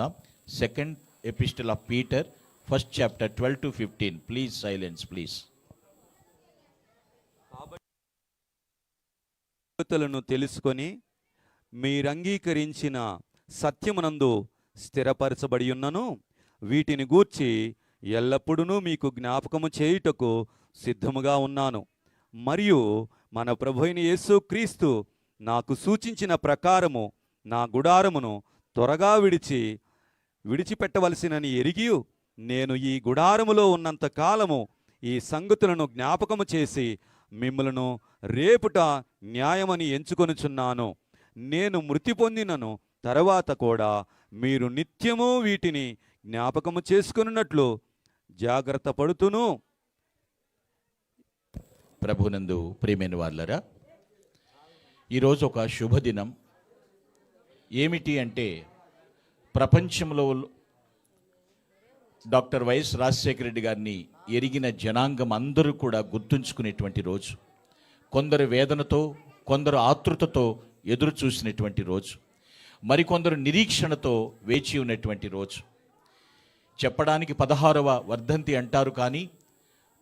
చదువుకుందాం second epistle of Peter first chapter twelve to fifteen please silence please సంగతులను తెలుసుకొని మీరంగీకరించిన సత్యమునందు స్థిరపరచబడి ఉన్నను వీటిని గూర్చి ఎల్లప్పుడూ మీకు జ్ఞాపకము చేయుటకు సిద్ధముగా ఉన్నాను. మరియు మన ప్రభు అయిన యేసు క్రీస్తు నాకు సూచించిన ప్రకారము నా గుడారమును త్వరగా విడిచి విడిచిపెట్టవలసినని ఎరిగి నేను ఈ గుడారములో ఉన్నంత కాలము ఈ సంగతులను జ్ఞాపకము చేసి మిమ్మలను రేపుట న్యాయమని ఎంచుకొనుచున్నాను. నేను మృతి పొందినను తర్వాత కూడా మీరు నిత్యము వీటిని జ్ఞాపకము చేసుకున్నట్లు జాగ్రత్త పడుతును. ప్రభునందు ప్రేమైన వాళ్ళరా ఈరోజు ఒక శుభదినం. ఏమిటి అంటే ప్రపంచంలో డాక్టర్ వైఎస్ రాజశేఖర రెడ్డి గారిని ఎరిగిన జనాంగం అందరూ కూడా గుర్తుంచుకునేటువంటి రోజు. కొందరు వేదనతో కొందరు ఆతృతతో ఎదురు చూసినటువంటి రోజు. మరికొందరు నిరీక్షణతో వేచి ఉన్నటువంటి రోజు. చెప్పడానికి పదహారవ వర్ధంతి అంటారు కానీ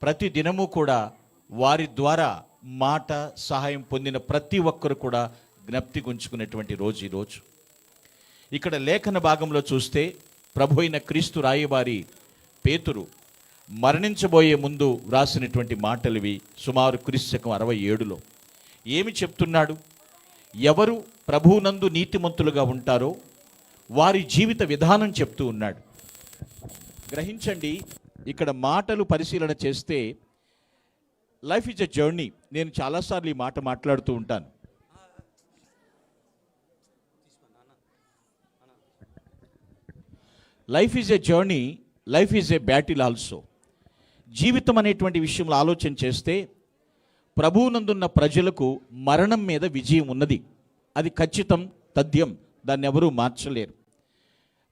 ప్రతి దినము కూడా వారి ద్వారా మాట సహాయం పొందిన ప్రతి ఒక్కరు కూడా జ్ఞప్తి గుంచుకునేటువంటి రోజు ఈరోజు ఇక్కడ లేఖన భాగంలో చూస్తే ప్రభు అయిన క్రీస్తు రాయవారి పేతురు మరణించబోయే ముందు వ్రాసినటువంటి మాటలువి సుమారు క్రీస్తకం అరవై ఏడులో. ఏమి చెప్తున్నాడు? ఎవరు ప్రభువునందు నీతిమంతులుగా ఉంటారో వారి జీవిత విధానం చెప్తూ ఉన్నాడు. గ్రహించండి ఇక్కడ మాటలు పరిశీలన చేస్తే లైఫ్ ఇస్ ఎ జర్నీ. నేను చాలాసార్లు ఈ మాట మాట్లాడుతూ ఉంటాను. Life is a journey life is a battle also జీవితం అనేటువంటి విషయంలో ఆలోచన చేస్తే ప్రభువునందున్న ప్రజలకు మరణం మీద విజయం ఉన్నది. అది ఖచ్చితం తథ్యం దాన్ని ఎవరూ మార్చలేరు.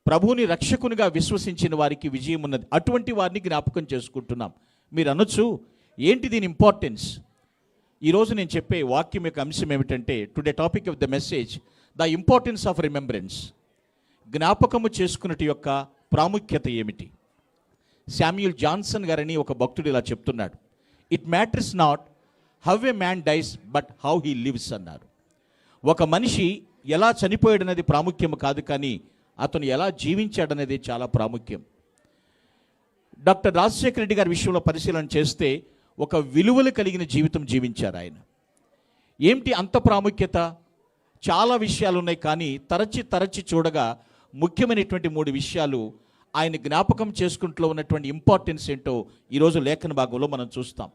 ప్రభువుని రక్షకునిగా విశ్వసించిన వారికి విజయం ఉన్నది. అటువంటి వారిని జ్ఞాపకం చేసుకుంటున్నాం. మీరు అనొచ్చు ఏంటి దీని ఇంపార్టెన్స్ ఈరోజు నేను చెప్పే వాక్యం యొక్క అంశం ఏమిటంటే today topic of the message the importance of remembrance జ్ఞాపకము చేసుకున్నటి యొక్క ప్రాముఖ్యత ఏమిటి? శామ్యూల్ జాన్సన్ గారని ఒక భక్తుడు ఇలా చెప్తున్నాడు. It matters not how a man dies but how he lives అన్నారు. ఒక మనిషి ఎలా చనిపోయాడనేది ప్రాముఖ్యం కాదు కానీ అతను ఎలా జీవించాడనేది చాలా ప్రాముఖ్యం. డాక్టర్ రాజశేఖర రెడ్డి గారి విషయంలో పరిశీలన చేస్తే ఒక విలువలు కలిగిన జీవితం జీవించారు ఆయన. ఏమిటి అంత ప్రాముఖ్యత? చాలా విషయాలు ఉన్నాయి కానీ తరచి తరచి చూడగా ముఖ్యమైనటువంటి మూడు విషయాలు ఆయన జ్ఞాపకం చేసుకుంటూ ఉన్నటువంటి ఇంపార్టెన్స్ ఏంటో ఈరోజు లేఖన భాగంలో మనం చూస్తాం.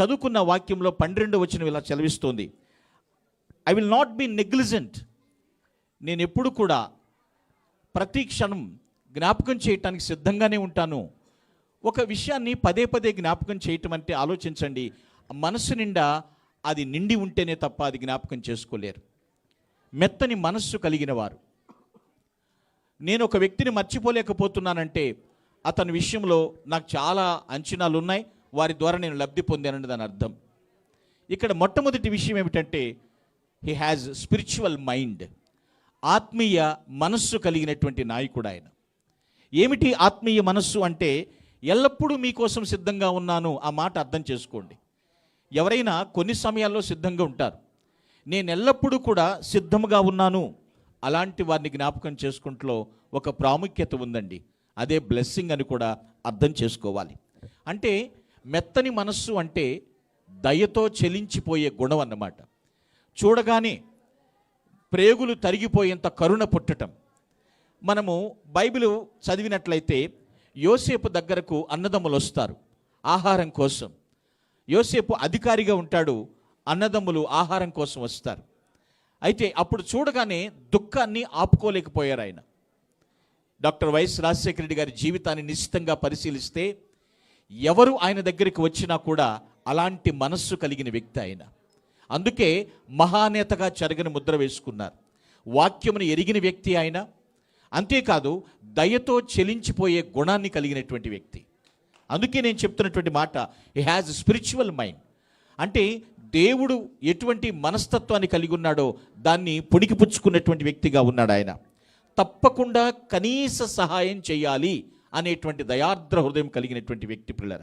చదువుకున్న వాక్యంలో పన్నెండు వచ్చిన ఇలా చదివిస్తోంది. I will not be negligent నేను ఎప్పుడు కూడా ప్రతి క్షణం జ్ఞాపకం చేయటానికి సిద్ధంగానే ఉంటాను. ఒక విషయాన్ని పదే పదే జ్ఞాపకం చేయటం అంటే ఆలోచించండి. మనసు నిండా అది నిండి ఉంటేనే తప్ప అది జ్ఞాపకం చేసుకోలేరు. మెత్తని మనస్సు కలిగిన వారు. నేను ఒక వ్యక్తిని మర్చిపోలేకపోతున్నానంటే అతని విషయంలో నాకు చాలా అంచనాలు ఉన్నాయి వారి ద్వారా నేను లబ్ధి పొందానని దాని అర్థం. ఇక్కడ మొట్టమొదటి విషయం ఏమిటంటే హీ హ్యాజ్ స్పిరిచువల్ మైండ్ ఆత్మీయ మనస్సు కలిగినటువంటి నాయకుడు ఆయన. ఏమిటి ఆత్మీయ మనస్సు అంటే ఎల్లప్పుడూ మీకోసం సిద్ధంగా ఉన్నాను ఆ మాట అర్థం చేసుకోండి. ఎవరైనా కొన్ని సమయాల్లో సిద్ధంగా ఉంటారు. నేను ఎల్లప్పుడూ కూడా సిద్ధంగా ఉన్నాను అలాంటి వారిని జ్ఞాపకం చేసుకుంటలో ఒక ప్రాముఖ్యత ఉందండి. అదే బ్లెస్సింగ్ అని కూడా అర్థం చేసుకోవాలి. అంటే మెత్తని మనస్సు అంటే దయతో చెలించిపోయే గుణం అన్నమాట. చూడగానే ప్రేగులు తరిగిపోయేంత కరుణ పుట్టటం. మనము బైబిల్ చదివినట్లయితే యోసేపు దగ్గరకు అన్నదమ్ములు వస్తారు ఆహారం కోసం. యోసేపు అధికారిగా ఉంటాడు అన్నదమ్ములు ఆహారం కోసం వస్తారు. అయితే అప్పుడు చూడగానే దుఃఖాన్ని ఆపుకోలేకపోయారు ఆయన. డాక్టర్ వైఎస్ రాజశేఖర రెడ్డి గారి జీవితాన్ని నిశ్చితంగా పరిశీలిస్తే ఎవరు ఆయన దగ్గరికి వచ్చినా కూడా అలాంటి మనస్సు కలిగిన వ్యక్తి ఆయన. అందుకే మహానేతగా చెరగని ముద్ర వేసుకున్నారు. వాక్యమును ఎరిగిన వ్యక్తి ఆయన. అంతేకాదు దయతో చెలించిపోయే గుణాన్ని కలిగినటువంటి వ్యక్తి. అందుకే నేను చెప్తున్నటువంటి మాట హీ హ్యాజ్ స్పిరిచువల్ మైండ్ అంటే దేవుడు ఎటువంటి మనస్తత్వాన్ని కలిగి ఉన్నాడో దాన్ని పుణికిపుచ్చుకున్నటువంటి వ్యక్తిగా ఉన్నాడు ఆయన. తప్పకుండా కనీస సహాయం చేయాలి అనేటువంటి దయార్ద్ర హృదయం కలిగినటువంటి వ్యక్తి పిల్లర.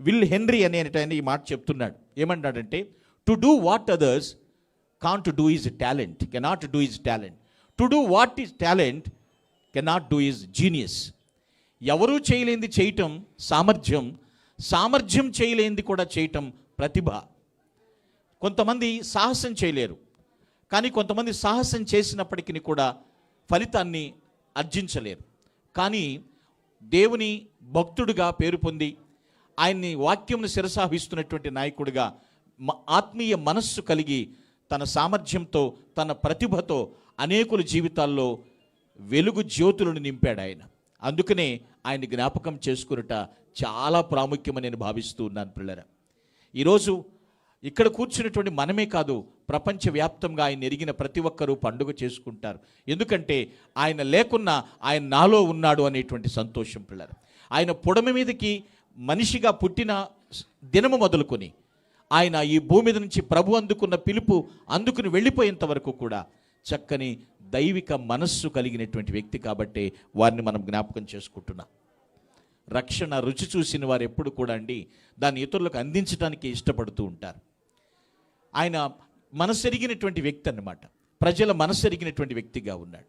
విల్ హెన్రీ అనే ఆయన ఈ మాట చెప్తున్నాడు. ఏమంటాడంటే to do what others can't do is talent cannot do is talent to do what is talent cannot do is genius ఎవరూ చేయలేంది చేయటం సామర్థ్యం సామర్థ్యం చేయలేంది కూడా చేయటం ప్రతిభ. కొంతమంది సాహసం చేయలేరు. కానీ కొంతమంది సాహసం చేసినప్పటికీ కూడా ఫలితాన్ని అర్జించలేరు. కానీ దేవుని భక్తుడిగా పేరు పొంది ఆయన్ని వాక్యంను శిరసాహిస్తున్నటువంటి నాయకుడిగా ఆత్మీయ మనస్సు కలిగి తన సామర్థ్యంతో తన ప్రతిభతో అనేకుల జీవితాల్లో వెలుగు జ్యోతులను నింపాడు ఆయన. అందుకనే ఆయన జ్ఞాపకం చేసుకునుట చాలా ప్రాముఖ్యమని నేను భావిస్తూ ఉన్నాను పిల్లరా ఈరోజు ఇక్కడ కూర్చున్నటువంటి మనమే కాదు ప్రపంచవ్యాప్తంగా ఆయన ఎరిగిన ప్రతి ఒక్కరూ పండుగ చేసుకుంటారు. ఎందుకంటే ఆయన లేకున్నా ఆయన నాలో ఉన్నాడు అనేటువంటి సంతోషం పిల్లలు. ఆయన పొడమ మీదకి మనిషిగా పుట్టిన దినము మొదలుకొని ఆయన ఈ భూమి మీద నుంచి ప్రభు అందుకున్న పిలుపు అందుకుని వెళ్ళిపోయేంత వరకు కూడా చక్కని దైవిక మనస్సు కలిగినటువంటి వ్యక్తి కాబట్టే వారిని మనం జ్ఞాపకం చేసుకుంటున్నాం. రక్షణ రుచి చూసిన వారు ఎప్పుడు కూడా అండి దాన్ని ఇతరులకు అందించడానికి ఇష్టపడుతూ ఉంటారు. ఆయన మనసెరిగినటువంటి వ్యక్తి అన్నమాట. ప్రజల మనసెరిగినటువంటి వ్యక్తిగా ఉన్నాడు.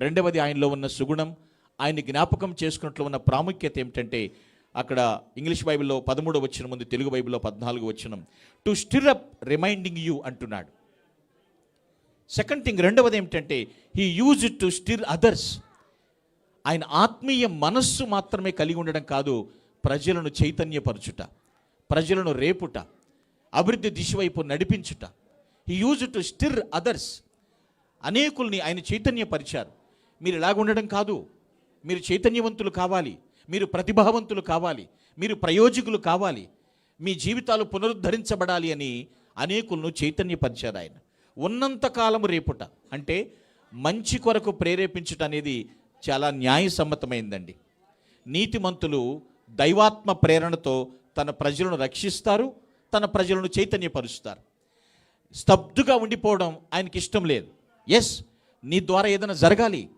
రెండవది ఆయనలో ఉన్న సుగుణం ఆయన జ్ఞాపకం చేసుకున్నట్లు ఉన్న ప్రాముఖ్యత ఏమిటంటే అక్కడ ఇంగ్లీష్ బైబిల్లో పదమూడో వచ్చిన ముందు తెలుగు బైబిల్లో పద్నాలుగు వచ్చినం to stir up reminding you అంటున్నాడు. సెకండ్ థింగ్ రెండవది ఏమిటంటే he use to stir others ఆయన ఆత్మీయ మనస్సు మాత్రమే కలిగి ఉండడం కాదు ప్రజలను చైతన్యపరచుట ప్రజలను రేపుట అభివృద్ధి దిశవైపు నడిపించుట. He use to stir others అనేకుల్ని ఆయన చైతన్యపరిచారు. మీరు ఇలాగ ఉండడం కాదు. మీరు చైతన్యవంతులు కావాలి. మీరు ప్రతిభావంతులు కావాలి. మీరు ప్రయోజకులు కావాలి. మీ జీవితాలు పునరుద్ధరించబడాలి అని అనేకులను చైతన్యపరిచారు ఆయన. ఉన్నంతకాలము రేపుట అంటే మంచి కొరకు ప్రేరేపించుట అనేది చాలా న్యాయసమ్మతమైందండి. నీతిమంతులు దైవాత్మ ప్రేరణతో తన ప్రజలను రక్షిస్తారు తన ప్రజలను చైతన్యపరుస్తారు. స్తబ్దుగా ఉండిపోవడం ఆయనకి ఇష్టం లేదు. ఎస్ నీ ద్వారా ఏదైనా జరగాలి.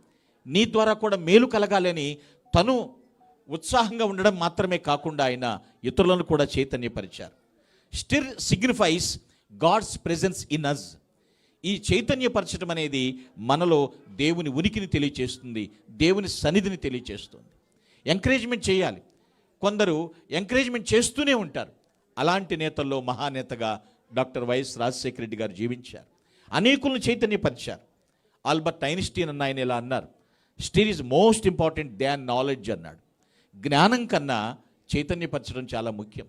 నీ ద్వారా కూడా మేలు కలగాలని తను ఉత్సాహంగా ఉండడం మాత్రమే కాకుండా ఆయన ఇతరులను కూడా చైతన్యపరిచారు. Stir signifies God's presence in us ఈ చైతన్యపరచడం అనేది మనలో దేవుని ఉనికిని తెలియచేస్తుంది దేవుని సన్నిధిని తెలియచేస్తుంది. ఎంకరేజ్మెంట్ చేయాలి. కొందరు ఎంకరేజ్మెంట్ చేస్తూనే ఉంటారు. అలాంటి నేతల్లో మహానేతగా డాక్టర్ వైఎస్ రాజశేఖర రెడ్డి గారు జీవించారు. అనేకులను చైతన్యపరిచారు. ఆల్బర్ట్ ఐన్స్టీన్ అన్న ఆయన ఇలా అన్నారు steel is most important than knowledge అన్నాడు. జ్ఞానం కన్నా చైతన్యపరచడం చాలా ముఖ్యం.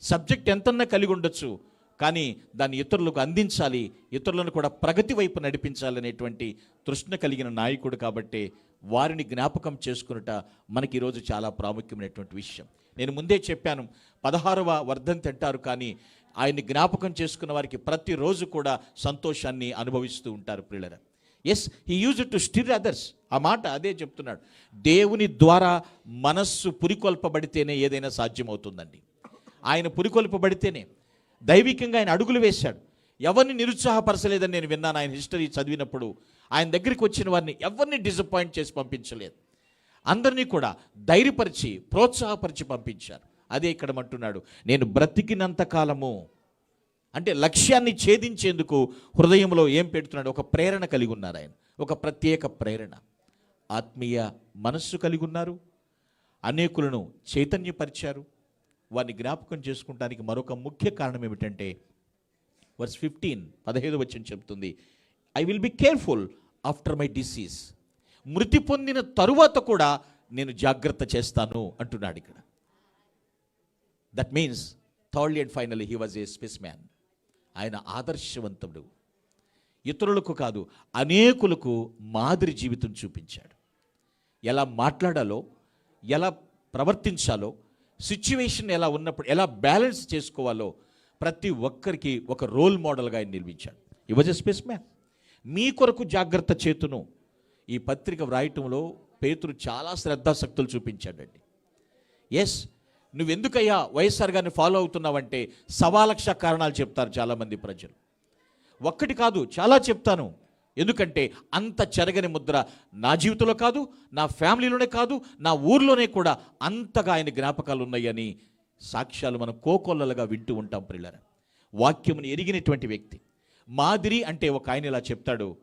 సబ్జెక్ట్ ఎంతన్నా కలిగి ఉండొచ్చు కానీ దాన్ని ఇతరులకు అందించాలి ఇతరులను కూడా ప్రగతి వైపు నడిపించాలనేటువంటి తృష్ణ కలిగిన నాయకుడు కాబట్టే వారిని జ్ఞాపకం చేసుకునుట మనకి ఈరోజు చాలా ప్రాముఖ్యమైనటువంటి విషయం. నేను ముందే చెప్పాను పదహారవ వర్ధంతి అంటారు కానీ ఆయన్ని జ్ఞాపకం చేసుకున్న వారికి ప్రతిరోజు కూడా సంతోషాన్ని అనుభవిస్తూ ఉంటారు పిల్లల as he use to stir others ఆ మాట అదే చెప్తున్నాడు. దేవుని ద్వారా మనస్సు పురికొల్పబడితేనే ఏదైనా సాధ్యమవుతుందండి. ఆయన పురికొల్పబడితేనే. దైవికంగా ఆయన అడుగులు వేశాడు. ఎవరిని నిరుత్సాహపరచలేదని నేను విన్నాను. ఆయన హిస్టరీ చదివినప్పుడు ఆయన దగ్గరికి వచ్చిన వారిని ఎవరిని డిసప్పాయింట్ చేసి పంపించలేదు. అందరినీ కూడా ధైర్యపరిచి ప్రోత్సాహపరిచి పంపించారు. అదే ఇక్కడ అంటున్నాడు. నేను బ్రతికినంత కాలము అంటే లక్ష్యాన్ని ఛేదించేందుకు హృదయంలో ఏం పెడుతున్నాడు? ఒక ప్రేరణ కలిగి ఉన్నారు ఆయన. ఒక ప్రత్యేక ప్రేరణ. ఆత్మీయ మనస్సు కలిగి ఉన్నారు. అనేకులను చైతన్యపరిచారు. వారిని జ్ఞాపకం చేసుకుంటానికి మరొక ముఖ్య కారణం ఏమిటంటే వర్స్ ఫిఫ్టీన్ పదహైదు వచ్చిన చెప్తుంది. I will be careful after my disease మృతి పొందిన తరువాత కూడా నేను జాగ్రత్త చేస్తాను అంటున్నాడు ఇక్కడ. That means third and final he was a space man ఆయన ఆదర్శవంతుడు. ఇతరులకు కాదు అనేకులకు మాదిరి జీవితం చూపించాడు. ఎలా మాట్లాడాలో ఎలా ప్రవర్తించాలో సిచ్యువేషన్ ఎలా ఉన్నప్పుడు ఎలా బ్యాలెన్స్ చేసుకోవాలో ప్రతి ఒక్కరికి ఒక రోల్ మోడల్గా ఆయన నిలిపించాడు ఈ వాజ్ ఎ స్పేస్ మ్యాన్ మీ కొరకు జాగ్రత్త చేతును ఈ పత్రిక వ్రాయటంలో పేతురు చాలా శ్రద్ధాశక్తులు చూపించాడండి. ఎస్ నువ్వెందుకయ్యా వైఎస్ఆర్ గారిని ఫాలో అవుతున్నావంటే సవాలక్ష కారణాలు చెప్తారు చాలామంది ప్రజలు. ఒక్కటి కాదు చాలా చెప్తాను. ఎందుకంటే అంత చెరగని ముద్ర నా జీవితంలో కాదు నా ఫ్యామిలీలోనే కాదు నా ఊర్లోనే కూడా అంతగా ఆయన జ్ఞాపకాలు ఉన్నాయని సాక్ష్యాలు మనం కోకొల్లలుగా వింటూ ఉంటాం ప్రిల్లర వాక్యమును ఎరిగినటువంటి వ్యక్తి మాదిరి అంటే ఒక ఆయన ఇలా చెప్తాడు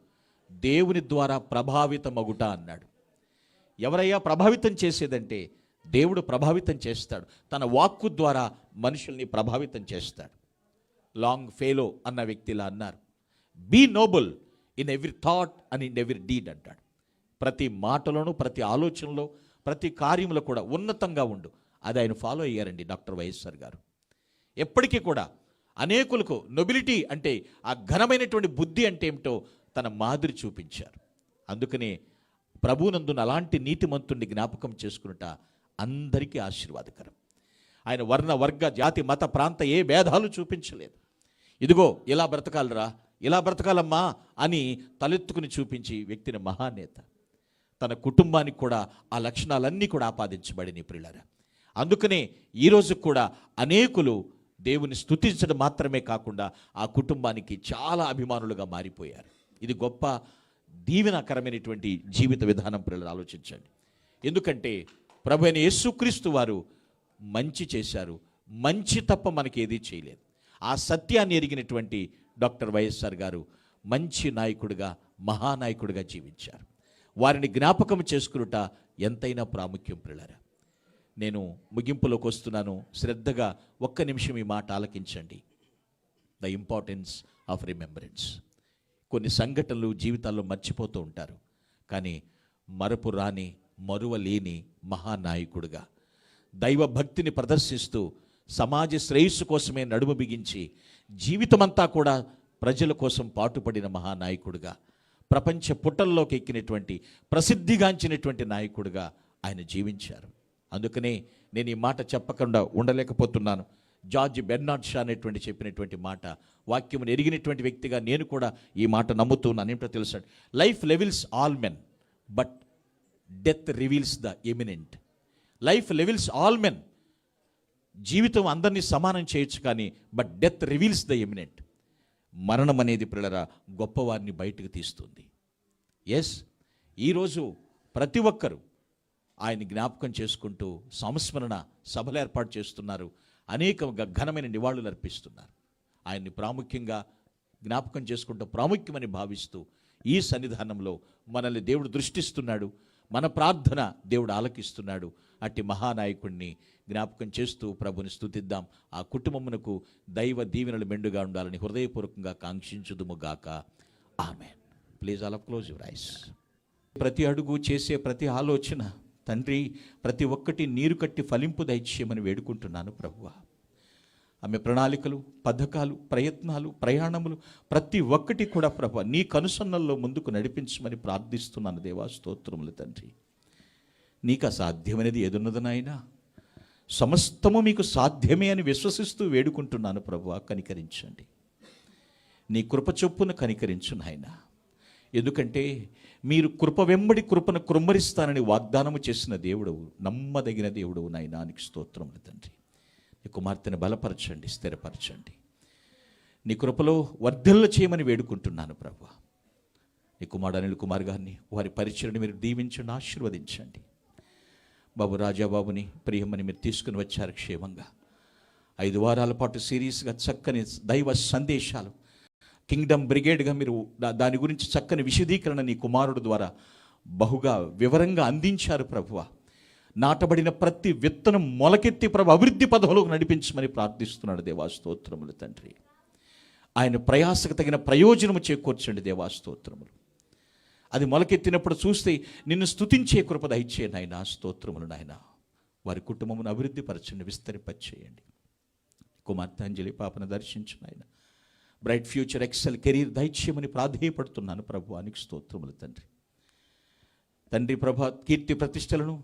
దేవుని ద్వారా ప్రభావితమగుట అన్నాడు. ఎవరయ్యా ప్రభావితం చేసేదంటే దేవుడు ప్రభావితం చేస్తాడు. తన వాక్కు ద్వారా మనుషుల్ని ప్రభావితం చేస్తాడు. లాంగ్ ఫేలో అన్న వ్యక్తిలా అన్నారు. Be noble in every thought and in every deed అంటాడు. ప్రతి మాటలోనూ ప్రతి ఆలోచనలో ప్రతి కార్యంలో కూడా ఉన్నతంగా ఉండు. అది ఆయన ఫాలో అయ్యారండి డాక్టర్ వైఎస్ఆర్ గారు. ఎప్పటికీ కూడా అనేకులకు నొబిలిటీ అంటే ఆ ఘనమైనటువంటి బుద్ధి అంటే ఏమిటో తన మాదిరి చూపించారు. అందుకనే ప్రభునందున అలాంటి నీతిమంతుణ్ణి జ్ఞాపకం చేసుకున్నట అందరికీ ఆశీర్వాదకరం. ఆయన వర్ణ వర్గ జాతి మత ప్రాంత ఏ భేదాలు చూపించలేదు. ఇదిగో ఇలా బ్రతకాలరా ఇలా బ్రతకాలమ్మా అని తలెత్తుకుని చూపించి వ్యక్తిని మహానేత. తన కుటుంబానికి కూడా ఆ లక్షణాలన్నీ కూడా ఆపాదించబడినాయి ప్రియులారా. అందుకనే ఈరోజు కూడా అనేకులు దేవుని స్తుతించడం మాత్రమే కాకుండా ఆ కుటుంబానికి చాలా అభిమానులుగా మారిపోయారు. ఇది గొప్ప దీవెనకరమైనటువంటి జీవిత విధానం పిల్లలు ఆలోచించండి. ఎందుకంటే ప్రభు అయిన యేసుక్రీస్తు వారు మంచి చేశారు. మంచి తప్ప మనకి ఏదీ చేయలేదు. ఆ సత్యాన్ని ఎరిగినటువంటి డాక్టర్ వైఎస్ఆర్ గారు మంచి నాయకుడిగా మహానాయకుడిగా జీవించారు. వారిని జ్ఞాపకం చేసుకునుట ఎంతైనా ప్రాముఖ్యం పిల్లరా నేను ముగింపులోకి వస్తున్నాను. శ్రద్ధగా ఒక్క నిమిషం ఈ మాట ఆలకించండి. ద ఇంపార్టెన్స్ ఆఫ్ రిమెంబరెన్స్ కొన్ని సంఘటనలు జీవితాల్లో మర్చిపోతూ ఉంటారు. కానీ మరపు రాని మరువలేని మహానాయకుడుగా దైవ భక్తిని ప్రదర్శిస్తూ సమాజ శ్రేయస్సు కోసమే నడుము బిగించి జీవితమంతా కూడా ప్రజల కోసం పాటుపడిన మహానాయకుడుగా ప్రపంచ పుటల్లోకి ఎక్కినటువంటి ప్రసిద్ధిగాంచినటువంటి నాయకుడిగా ఆయన జీవించారు. అందుకనే నేను ఈ మాట చెప్పకుండా ఉండలేకపోతున్నాను. జార్జ్ బెర్నాడ్ షా అనేటువంటి చెప్పినటువంటి మాట వాక్యం ఎరిగినటువంటి వ్యక్తిగా నేను కూడా ఈ మాట నమ్ముతున్నాను. ఏంటో తెలుసాడు life levels all men but death reveals the eminent life levels all men జీవితం అందరినీ సమానం చేయొచ్చు కానీ but death reveals the eminent మరణం అనేది పిల్లరా గొప్పవారిని బయటకు తీస్తుంది. ఎస్ ఈరోజు ప్రతి ఒక్కరూ ఆయన జ్ఞాపకం చేసుకుంటూ సంస్మరణ సభలు ఏర్పాటు చేస్తున్నారు. అనేక ఘనమైన నివాళులు అర్పిస్తున్నారు. ఆయన్ని ప్రాముఖ్యంగా జ్ఞాపకం చేసుకుంటూ ప్రాముఖ్యమని భావిస్తూ ఈ సన్నిధానంలో మనల్ని దేవుడు దృష్టిస్తున్నాడు. మన ప్రార్థన దేవుడు ఆలకిస్తున్నాడు. అట్టి మహానాయకుడిని జ్ఞాపకం చేస్తూ ప్రభుని స్థుతిద్దాం ఆ కుటుంబమునకు దైవ దీవెనలు మెండుగా ఉండాలని హృదయపూర్వకంగా కాంక్షించుదుముగాక ఆమె please all of close your eyes. ప్రతి అడుగు చేసే ప్రతి ఆలోచన తండ్రి ప్రతి ఒక్కటి నీరు కట్టి ఫలింపు దయచేయమని వేడుకుంటున్నాను ప్రభువా. ఆమె ప్రణాళికలు పథకాలు ప్రయత్నాలు ప్రయాణములు ప్రతి ఒక్కటి కూడా ప్రభ నీ కనుసన్నల్లో ముందుకు నడిపించమని ప్రార్థిస్తున్నాను దేవా స్తోత్రములు తండ్రి. నీకు అసాధ్యమైనది ఎదున్నది నాయనా? సమస్తము మీకు సాధ్యమే అని విశ్వసిస్తూ వేడుకుంటున్నాను ప్రభు కనికరించండి. నీ కృప చొప్పున కనికరించు నాయన. ఎందుకంటే మీరు కృప వెంబడి కృపను కృమ్మరిస్తానని వాగ్దానము చేసిన దేవుడవు నమ్మదగిన దేవుడవు నాయనానికి స్తోత్రములు తండ్రి. నీ కుమార్తెను బలపరచండి స్థిరపరచండి. నీ కృపలో వర్ధిల్ల చేయమని వేడుకుంటున్నాను ప్రభు. నీ కుమారుడు అనిల్ కుమార్ గారిని వారి పరిచయని మీరు దీవించండి ఆశీర్వదించండి. బాబు రాజాబాబుని ప్రియమని మీరు తీసుకుని వచ్చారు క్షేమంగా. ఐదు వారాల పాటు సిరీస్గా చక్కని దైవ సందేశాలు కింగ్డమ్ బ్రిగేడ్గా మీరు దాని గురించి చక్కని విశదీకరణ నీ కుమారుడు ద్వారా బహుగా వివరంగా అందించారు ప్రభువ నాటబడిన ప్రతి విత్తనం మొలకెత్తి ప్రభు అభివృద్ధి పదవులకు నడిపించమని ప్రార్థిస్తున్నాడు దేవాస్తోత్రములు తండ్రి. ఆయన ప్రయాసకు తగిన ప్రయోజనము చేకూర్చండి దేవాస్తోత్రములు అది మొలకెత్తినప్పుడు చూస్తే నిన్ను స్తుతించే కృప దయచే నాయన స్తోత్రములు నాయన. వారి కుటుంబమును అభివృద్ధిపరచండి విస్తరింపచేయండి. కుమార్తె అంజలి పాపను దర్శించు నాయన. బ్రైట్ ఫ్యూచర్ ఎక్సెల్ కెరీర్ దయచేయమని ప్రాధేయపడుతున్నాను ప్రభు అనికి స్తోత్రములు తండ్రి. తండ్రి ప్రభ కీర్తి ప్రతిష్టలను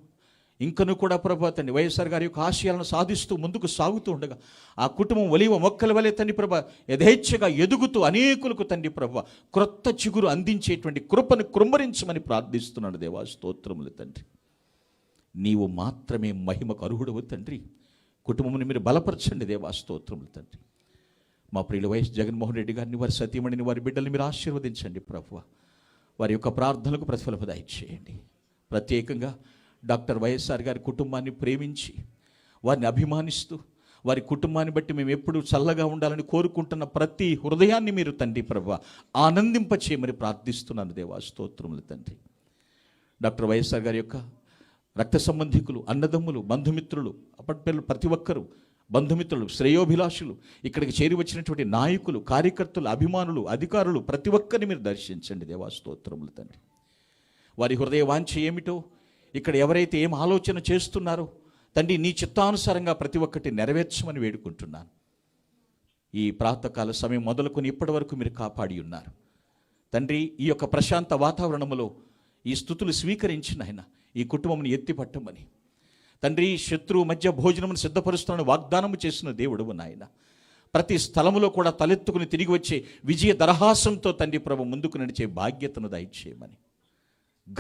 ఇంకను కూడా ప్రభా తండ్రి వైఎస్ఆర్ గారి యొక్క ఆశయాలను సాధిస్తూ ముందుకు సాగుతూ ఉండగా ఆ కుటుంబం ఒలివ మొక్కల వలె తండ్రి ప్రభ యథేచ్ఛగా ఎదుగుతూ అనేకులకు తండ్రి ప్రభ క్రొత్త చిగురు అందించేటువంటి కృపను కృమ్మరించమని ప్రార్థిస్తున్నాడు దేవా స్తోత్రములు తండ్రి. నీవు మాత్రమే మహిమకు అర్హుడవు తండ్రి. కుటుంబంని మీరు బలపరచండి దేవా స్తోత్రములు తండ్రి. మా ప్రియుల వైఎస్ జగన్మోహన్ రెడ్డి గారిని వారి సతీమణిని వారి బిడ్డల్ని మీరు ఆశీర్వదించండి ప్రభువ వారి యొక్క ప్రార్థనలకు ప్రతిఫలపదాయి చేయండి ప్రత్యేకంగా డాక్టర్ వైఎస్ఆర్ గారి కుటుంబాన్ని ప్రేమించి వారిని అభిమానిస్తూ వారి కుటుంబాన్ని బట్టి మేము ఎప్పుడు చల్లగా ఉండాలని కోరుకుంటున్న ప్రతి హృదయాన్ని మీరు తండ్రి ప్రభు ఆనందింపచేయమని ప్రార్థిస్తున్నాను దేవా స్తోత్రములు తండ్రి. డాక్టర్ వైఎస్ఆర్ గారి యొక్క రక్త సంబంధికులు అన్నదమ్ములు బంధుమిత్రులు అప్పటి ప్రతి ఒక్కరూ బంధుమిత్రులు శ్రేయోభిలాషులు ఇక్కడికి చేరి వచ్చినటువంటి నాయకులు కార్యకర్తలు అభిమానులు అధికారులు ప్రతి ఒక్కరిని మీరు దర్శించండి దేవా స్తోత్రములు తండ్రి. వారి హృదయ వాంఛ ఏమిటో ఇక్కడ ఎవరైతే ఏం ఆలోచన చేస్తున్నారో తండ్రి నీ చిత్తానుసారంగా ప్రతి ఒక్కటి నెరవేర్చమని వేడుకుంటున్నాను. ఈ ప్రాతకాల సమయం మొదలుకొని ఇప్పటి వరకు మీరు కాపాడి ఉన్నారు. తండ్రి ఈ యొక్క ప్రశాంత వాతావరణములో ఈ స్థుతులు స్వీకరించిన ఆయన ఈ కుటుంబం ఎత్తిపట్టమని. తండ్రి శత్రువు మధ్య భోజనమును సిద్ధపరుస్తానని వాగ్దానము చేసిన దేవుడు నాయన. ప్రతి స్థలములో కూడా తలెత్తుకుని తిరిగి వచ్చే విజయ దరహాసంతో తండ్రి ప్రభు ముందుకు నడిచే బాధ్యతను దయచేయమని.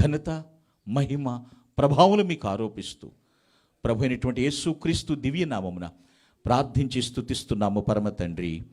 ఘనత మహిమ ప్రభావులు మీకు ఆరోపిస్తూ ప్రభు అయినటువంటి యేసుక్రీస్తు దివ్యనామమున ప్రార్థించి స్తుతిస్తున్నాము పరమ తండ్రి.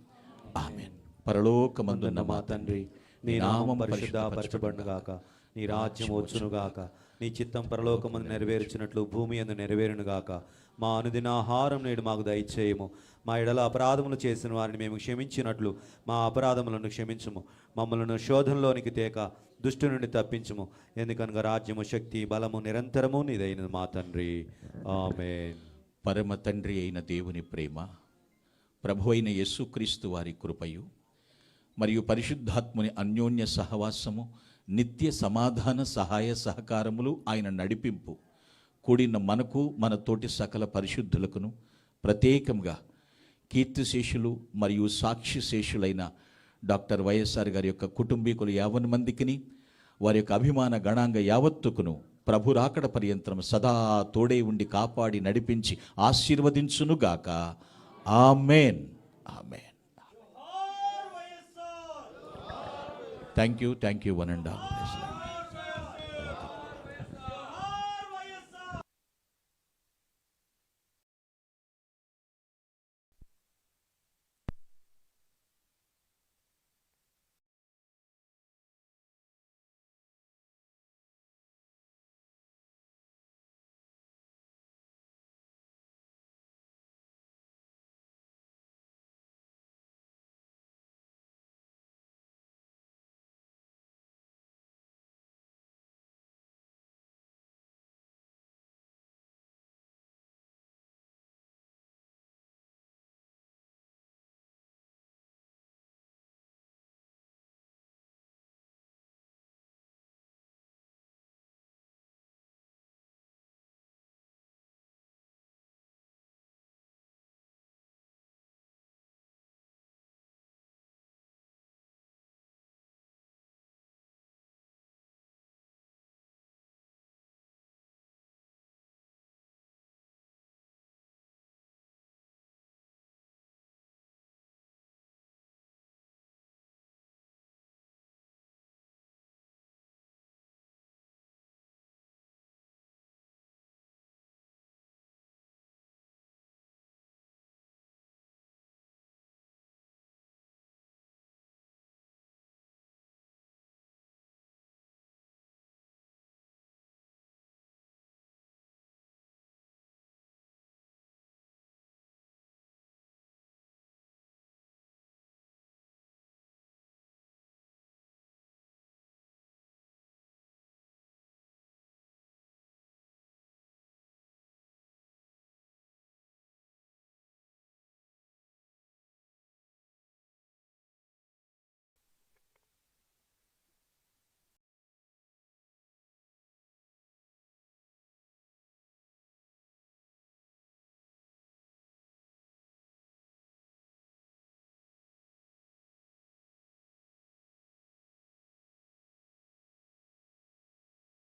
ఆమె పరలోకమందున్న మా తండ్రి నీ నామం పరిశుద్ధపరచబడుగాక నీ రాజ్యం వచ్చును గాక నీ చిత్తం పరలోకమందు నెరవేర్చినట్లు భూమి అందు నెరవేరునుగాక మా అనుదిన ఆహారం నేడు మాకు దయచేయము. మా ఎడల అపరాధములు చేసిన వారిని మేము క్షమించినట్లు మా అపరాధములను క్షమించము. మమ్మలను శోధనలోనికి తేక దుష్టు నుండి తప్పించము. ఎందుకనగా రాజ్యము శక్తి బలము నిరంతరము నీదైన మా తండ్రి. ఆమె పరమ తండ్రి అయిన దేవుని ప్రేమ ప్రభు అయిన యేసుక్రీస్తు వారి కృపయు మరియు పరిశుద్ధాత్ముని అన్యోన్య సహవాసము నిత్య సమాధాన సహాయ సహకారములు ఆయన నడిపింపు. కూడిన మనకు మన తోటి సకల పరిశుద్ధులకును ప్రత్యేకంగా కీర్తిశేషులు మరియు సాక్షి శేషులైన డాక్టర్ వైఎస్ఆర్ గారి యొక్క కుటుంబీకులు యావన్ మందికిని వారి యొక్క అభిమాన గణాంగ యావత్తుకును ప్రభు రాకడ పర్యంతరం సదా తోడే ఉండి కాపాడి నడిపించి ఆశీర్వదించునుగాక. Amen. Amen. Thank you thank you one and all